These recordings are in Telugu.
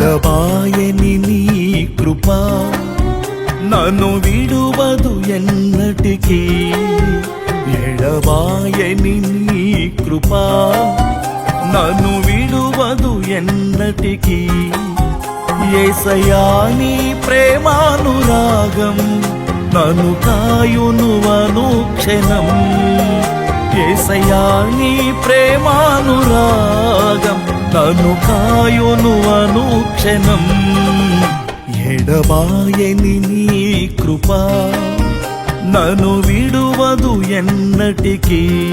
ఎడబాయని నీ కృప. నన్ను విడువదు ఎన్నటికీ. ఎడబాయని నీ కృప. నన్ను విడువదు ఎన్నటికీ. ఏసయా నీ ప్రేమానురాగం నన్ను కాయును అనుక్షణం ఏసయా నీ ప్రేమానురాగం నన్ను కాయును అనుక్షణం. ఎడబాయని నీ కృప నను విడువదు ఎన్నటికీ.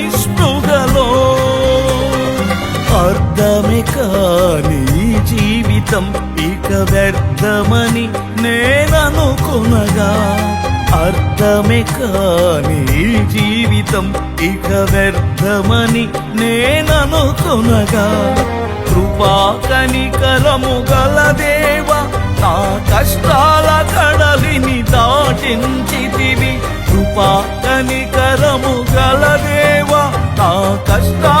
జీవితం ఇక వ్యర్థమని నేననుకునగా అర్థమే కాని జీవితం ఇక వ్యర్థమని నేననుకునగా కృపా కనికరము గల దేవ నా కష్టాల కడలిని దాటించితివి. కృపా కనికరము గల దేవ నా కష్టాల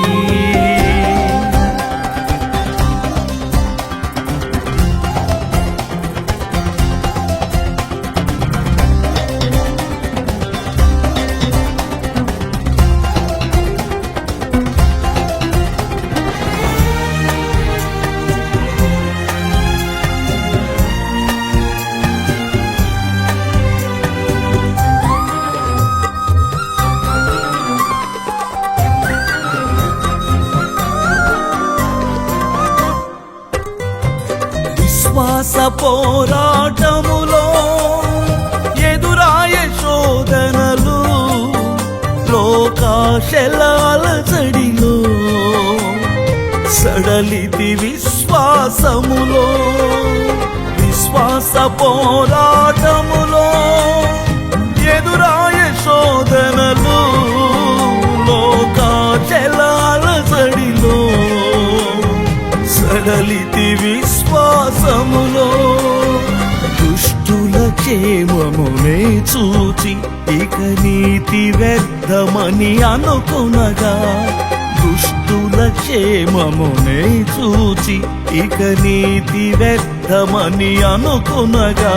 విశ్వాస పోరాటములో ఎదురాయ శోధనలు లోకాశలాల చడిలో సడలితి విశ్వాసములో విశ్వాస పోరాటములో ఎదురాయ శోధనలు లోకాచలాల చడిలో సడలితి క్షేమమునే చూచి ఇక నీతి వ్యర్థమని అనుకునగా దుష్టుల క్షేమమునే చూచి ఇక నీతి వ్యర్థమని అనుకునగా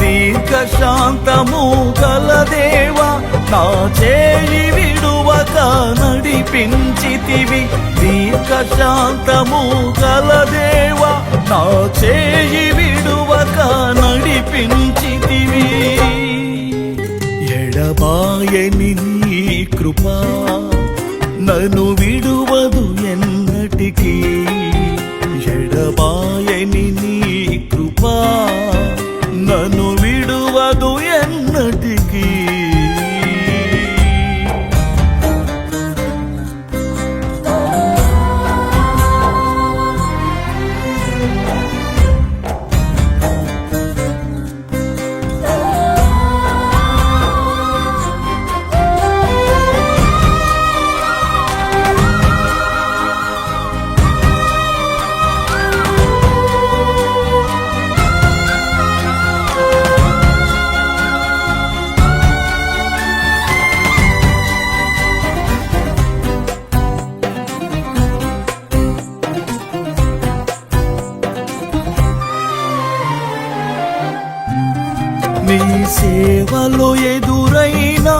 దీర్ఘ శాంతము గల దేవా నా చేయి విడువక నడిపించితివి. దీర్ఘ శాంతము గల దేవా నా చేయి విడువక నడిపించి నడిపించితివి ఎడబాయని నీ కృపా. నన్ను విడువదు ఎన్నటికీ. ఎడబాయని నీ కృపా. సేవలో ఎదురైనా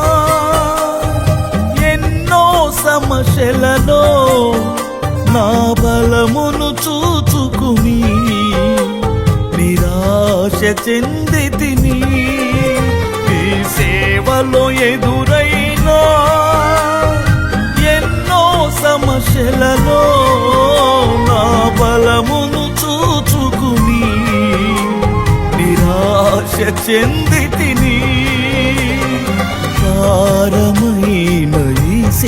ఎన్నో సమస్యలలో నా బలమును చూచుకుని నిరాశ చెంది తిని నీ సేవలో ఎదురైనా ఎన్నో సమస్యలలో నా బలమును చూచుకుని నిరాశ చెంది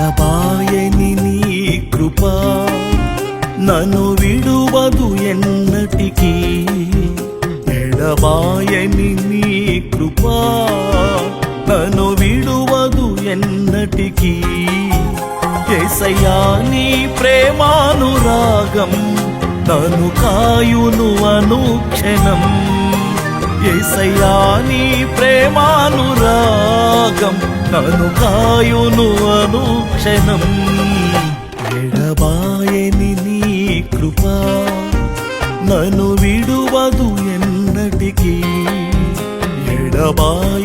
ఎడబాయని నీ కృప నన్ను విడువదు ఎన్నటికీ. ఎడబాయని నీ కృప నన్ను విడువదు ఎన్నటికీ. ఎసయ్యా నీ ప్రేమానురాగం నన్ను కాయును అనుక్షణం. ఏసయ్యా నీ ప్రేమానురాగం నను కాయును అను క్షణం ఎడబాయని నీ కృపా నను విడువదు ఎన్నటికీ. ఎడబాయ